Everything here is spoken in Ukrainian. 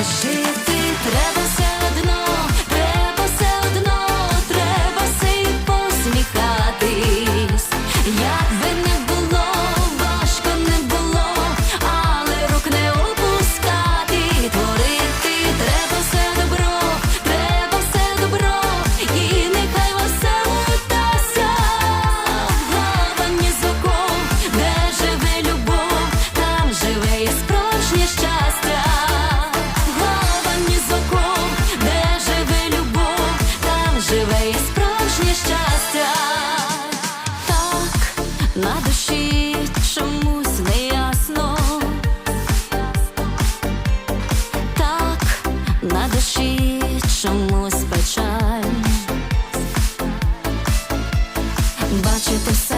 Жити треба все одно, треба все одно, треба й посміхатись. Як би не на душі чомусь неясно, так на душі чомусь печаль бачити все.